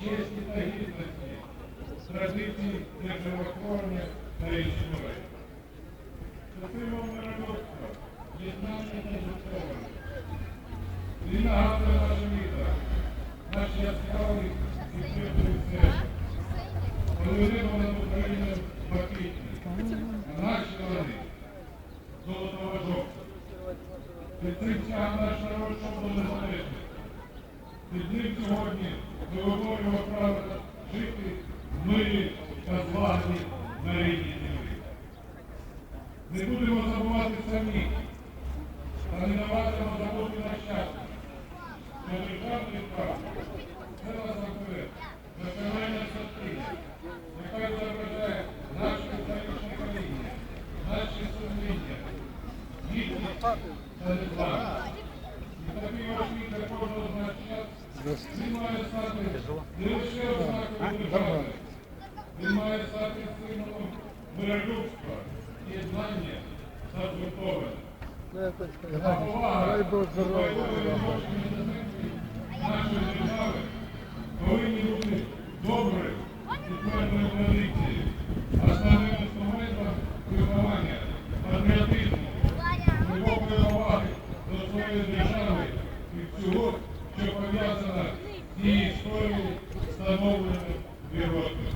честі та гідності, традицій державотворення та існування. Це символ народства, єднання та жертвування. Він нагадує наше літо, наш яскравий і світлий центр. Коли небо над Україною блакитне, а наші вони золотого жовтого. Під цим тягом наш народ, щоб до незалежності. Під ним сьогодні ми говоримо право жити в мирі та злагоді на рідній землі. Не будемо забувати самі, та не даватимо забути на щастя, що державний прав миролюбства, єднання та згуртованості. А повага Дай Бог до здоров'я. бойової відношення до землі нашої держави повинні бути доброю і твердою традицією, основним інструментом виховання, патріотизму, глибокої поваги до своєї держави і всього, що пов'язано з її історією, встановленою віротою.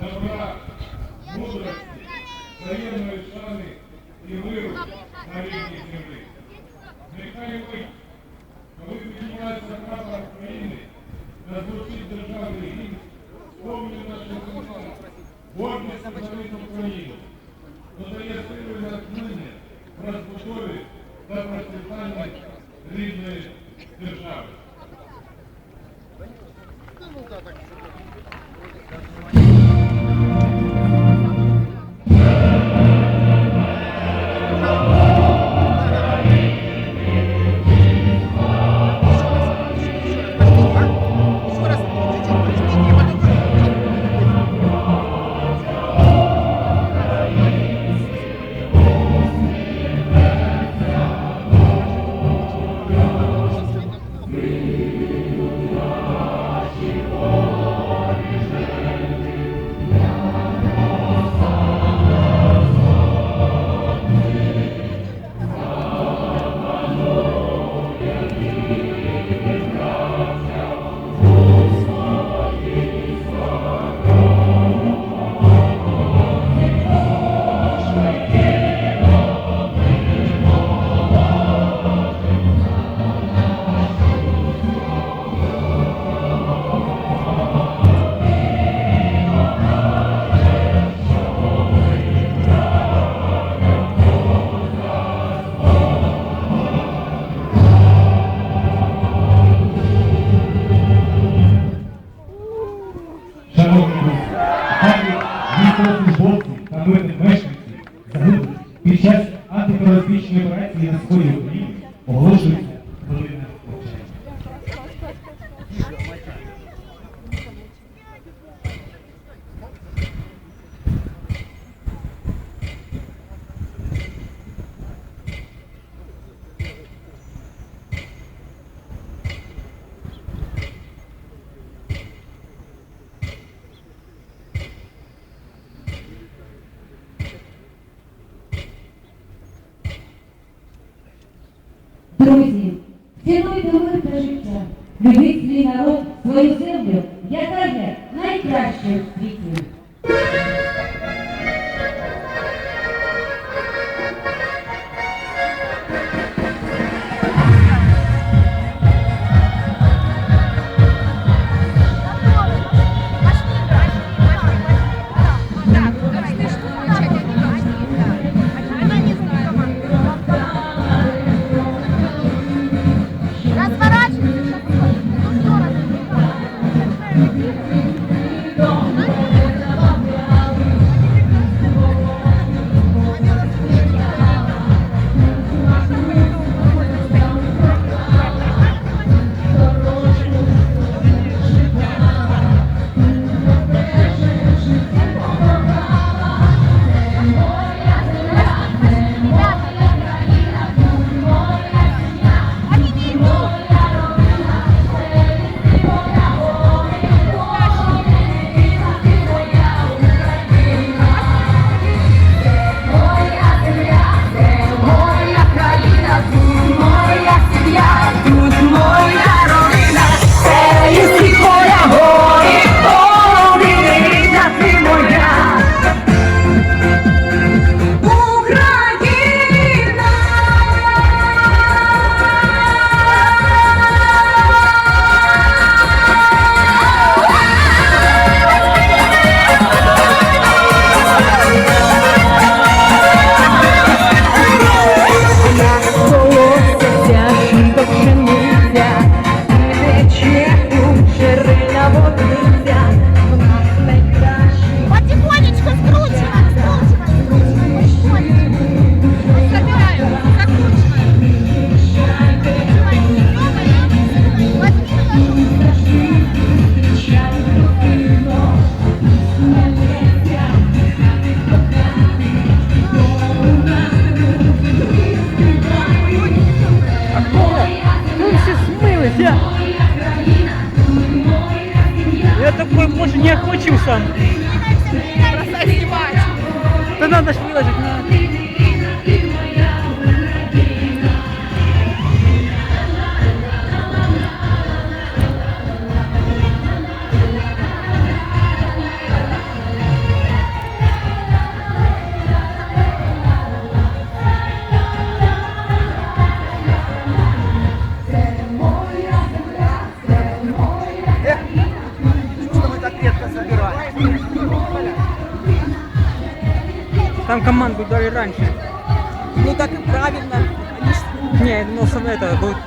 добра, мудрості, взаємної шани і миру на рідній землі. Нехай ми, коли піднімається прапор України, та звучить державний гімн, повні наші серця, гордість за рідну Música Друзі, цінуйте мир та життя, любіть свій народ, свою землю, яка є найкращою в світі. Є у джерела водиця. Бросай. Да надо ж выложить на... Там команду дали раньше. Ну так и правильно. Они Не, думал, что это будет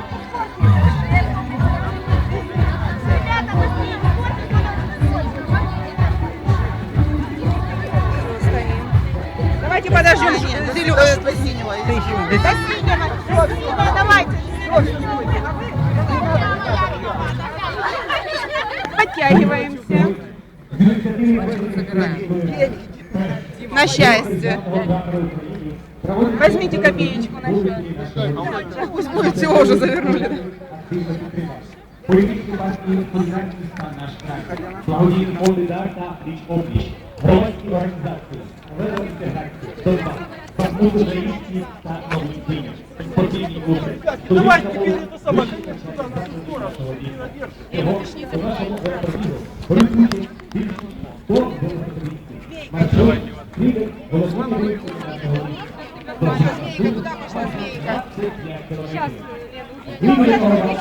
Давайте подождем зеленого синего. еще. Здесь Синего, давайте. Подтягиваемся На счастье. Возьмите копеечку на счастье. Пусть будет всего уже завернули. Політичні партії солідарність та наш край, благодійний фонд «Ідар» та «Річ Опліч», громадські організації, велоінтеграції, «Донбас», Бахмут Український та Новий Київ, спортивні клуби, Давайте студентська теперь молодь, это самое, вищі сюда, на навчальні ту сторону. заклади нашого міста. Не Його у нашому велопробігу організує 25 кілометрів.